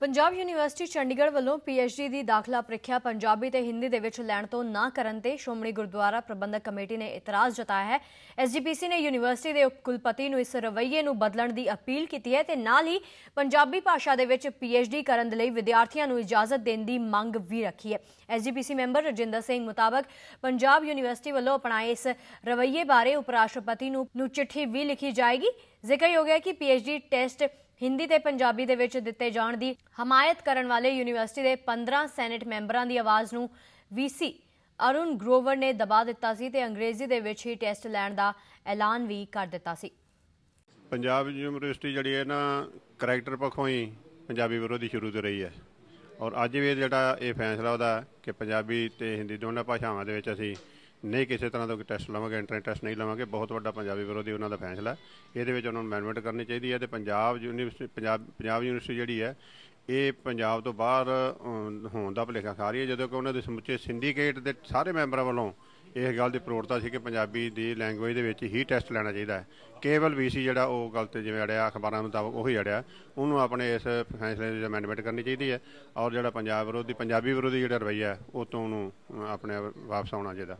Punjab university Chandigarh ਵੱਲੋਂ PhD ਦੀ ਦਾਖਲਾ ਪ੍ਰੀਖਿਆ ਪੰਜਾਬੀ ਤੇ ਹਿੰਦੀ ਦੇ ਵਿੱਚ ਲੈਣ ਤੋਂ ਨਾ ਕਰਨ ਤੇ ਸ਼੍ਰੋਮਣੀ ਗੁਰਦੁਆਰਾ ਪ੍ਰਬੰਧਕ ਕਮੇਟੀ ਨੇ ਇਤਰਾਜ਼ ਜਤਾਇਆ ਹੈ। ਐਸਜੀਪੀਸੀ ਨੇ ਯੂਨੀਵਰਸਿਟੀ ਦੇ ਉਪ ਕੁਲਪਤੀ ਨੂੰ ਇਸ ਰਵੱਈਏ ਨੂੰ ਬਦਲਣ ਦੀ ਅਪੀਲ ਕੀਤੀ ਹੈ ਤੇ ਨਾਲ ਹੀ ਪੰਜਾਬੀ ਭਾਸ਼ਾ ਦੇ ਵਿੱਚ ਪੀਐਚਡੀ ਕਰਨ ਦੇ ਲਈ ਵਿਦਿਆਰਥੀਆਂ ਨੂੰ ਇਜਾਜ਼ਤ ਦੇਣ ਦੀ ਮੰਗ ਵੀ ਰੱਖੀ ਹੈ। ਐਸਜੀਪੀਸੀ ਮੈਂਬਰ ਰਜਿੰਦਰ ਸਿੰਘ ਮੁਤਾਬਕ ਪੰਜਾਬ ਯੂਨੀਵਰਸਿਟੀ ਵੱਲੋਂ ਅਪਣਾਏ ਇਸ ਰਵੱਈਏ ਬਾਰੇ ਉਪ ਰਾਸ਼ਟਰਪਤੀ ਨੂੰ ਨੂੰ ਚਿੱਠੀ ਵੀ ਲਿਖੀ ਜਾਏਗੀ। ਜ਼ਿਕਰਯੋਗ ਹੈ ਕਿ ਪੀਐਚਡੀ ਟੈਸਟ ਹਿੰਦੀ ਤੇ ਪੰਜਾਬੀ ਦੇ ਵਿੱਚ ਦਿੱਤੇ ਜਾਣ ਦੀ ਹਮਾਇਤ ਕਰਨ ਵਾਲੇ ਯੂਨੀਵਰਸਿਟੀ ਦੇ 15 ਸੈਨੇਟ ਮੈਂਬਰਾਂ ਦੀ ਆਵਾਜ਼ ਨੂੰ ਵੀਸੀ ਅਰੁਣ ਗਰੋਵਰ ਨੇ ਦਬਾ ਦਿੱਤਾ ਸੀ ਤੇ ਅੰਗਰੇਜ਼ੀ ਦੇ ਵਿੱਚ ਹੀ ਟੈਸਟ ਲੈਣ ਦਾ ਐਲਾਨ ਵੀ ਕਰ ਦਿੱਤਾ ਸੀ। ਪੰਜਾਬ ਯੂਨੀਵਰਸਿਟੀ ਜਿਹੜੀ ਹੈ ਨਾ ਕਰੈਕਟਰ ਪੱਖੋਂ ਹੀ ਪੰਜਾਬੀ ਵਿਰੋਧੀ ਸ਼ੁਰੂ ਤੋਂ ਰਹੀ ਹੈ। ਔਰ ਅੱਜ ਵੀ ਜਿਹੜਾ ਇਹ ਫੈਸਲਾ ਉਹਦਾ ਕਿ ਪੰਜਾਬੀ ਤੇ ਹਿੰਦੀ ਦੋਨਾਂ ਭਾਸ਼ਾਵਾਂ ਦੇ ਵਿੱਚ ਅਸੀਂ ਨਹੀਂ ਕਿਸੇ ਤਰ੍ਹਾਂ ਦਾ ਕੋਈ ਟੈਸਟ ਲਵਾਂਗੇ ਐਂਟਰੈਂਸ ਟੈਸਟ ਨਹੀਂ ਲਵਾਂਗੇ, ਬਹੁਤ ਵੱਡਾ ਪੰਜਾਬੀ ਵਿਰੋਧੀ ਉਹਨਾਂ ਦਾ ਫੈਸਲਾ ਇਹਦੇ ਵਿੱਚ ਉਹਨਾਂ ਨੂੰ ਅਮੈਂਡਮੈਂਟ ਕਰਨੀ ਚਾਹੀਦੀ ਹੈ ਤੇ ਪੰਜਾਬ ਯੂਨੀਵਰਸਿਟੀ ਪੰਜਾਬ ਪੰਜਾਬ ਯੂਨੀਵਰਸਿਟੀ ਜਿਹੜੀ ਹੈ, ਇਹ ਪੰਜਾਬ ਤੋਂ ਬਾਹਰ ਹੋਣ ਦਾ ਭੁਲੇਖਾ ਖਾ ਰਹੀ ਹੈ, ਜਦੋਂ ਕਿ ਉਹਨਾਂ ਦੇ ਸਮੁੱਚੇ ਸਿੰਡੀਕੇਟ ਦੇ ਸਾਰੇ ਮੈਂਬਰਾਂ ਵੱਲੋਂ ਇਹ ਗੱਲ ਦੀ ਪ੍ਰੋੜਤਾ ਸੀ ਕਿ ਪੰਜਾਬੀ ਦੀ ਲੈਂਗੁਏਜ ਦੇ ਵਿੱਚ ਹੀ ਟੈਸਟ ਲੈਣਾ ਚਾਹੀਦਾ ਹੈ। ਕੇਵਲ ਵੀਸੀ ਜਿਹੜਾ ਉਹ ਗੱਲ ਤੇ ਜਿਵੇਂ ਅੜਿਆ, ਅਖਬਾਰਾਂ ਮੁਤਾਬਕ ਉਹੀ ਅੜਿਆ, ਉਹਨੂੰ ਆਪਣੇ ਇਸ ਫੈਸਲੇ ਦੀ ਅਮੈਂਡਮੈਂਟ ਕਰਨੀ ਚਾਹੀਦੀ ਹੈ ਔਰ ਜਿਹੜਾ ਪੰਜਾਬ ਵਿਰੋਧੀ, ਪੰਜਾਬੀ ਵਿਰੋਧੀ ਜਿਹੜਾ ਰਵੱਈਆ ਉਹ ਤੋਂ ਉਹਨੂੰ ਆਪਣੇ ਵਾਪਸ ਆਉਣਾ ਚਾਹੀਦਾ।